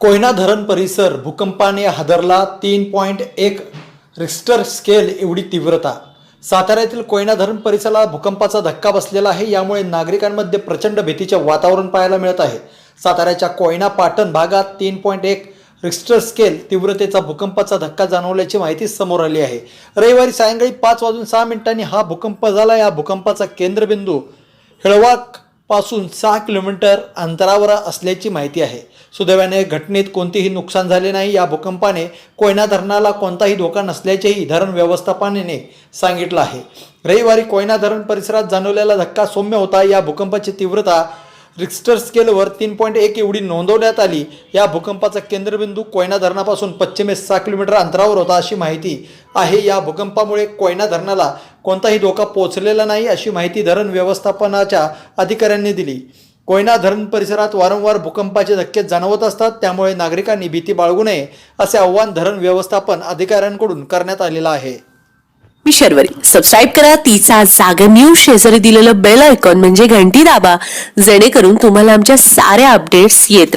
कोयना धरण परिसर भूकंपाने हादरला तीन पॉईंट एक रिक्स्टर स्केल एवढी तीव्रता. साताऱ्यातील कोयना धरण परिसराला भूकंपाचा धक्का बसलेला आहे यामुळे नागरिकांमध्ये प्रचंड भीतीचे वातावरण पाहायला मिळत आहे. साताऱ्याच्या कोयना पाटण भागात तीन पॉईंट एक रिक्स्टर स्केल तीव्रतेचा भूकंपाचा धक्का जाणवल्याची माहिती समोर आली आहे. रविवारी सायंकाळी पाच वाजून सहा मिनिटांनी हा भूकंप झाला. या भूकंपाचा केंद्रबिंदू हिळवाक पासून सहा किलोमीटर अंतरावर असल्याची माहिती आहे. सुदैवाने घटनेत कोणतेही नुकसान झाले नाही. या भूकंपाने कोयना धरणाला कोणताही धोका नसल्याचेही धरण व्यवस्थापनेने सांगितलं आहे. रविवारी कोयना धरण परिसरात जाणवलेला धक्का सौम्य होता. या भूकंपाची तीव्रता रिक्स्टर स्केलवर तीन पॉईंट एक एवढी नोंदवण्यात आली. या भूकंपाचा केंद्रबिंदू कोयना धरणापासून पश्चिमेस सहा किलोमीटर अंतरावर होता अशी माहिती आहे. या भूकंपामुळे कोयना धरणाला कोणताही धोका पोचलेला नाही अशी माहिती धरण व्यवस्थापनाच्या अधिकाऱ्यांनी दिली. कोयना धरण परिसरात वारंवार भूकंपाचे धक्के जाणवत असतात त्यामुळे नागरिकांनी भीती बाळगू नये असे आव्हान धरण व्यवस्थापन अधिकाऱ्यांकडून करण्यात आलेलं आहे. मी शर्वरी. सबस्क्राईब करा तिचा जागर न्यूज शेजारी दिलेलं बेल आयकॉन म्हणजे घंटी दाबा जेणेकरून तुम्हाला आमच्या साऱ्या अपडेट्स येत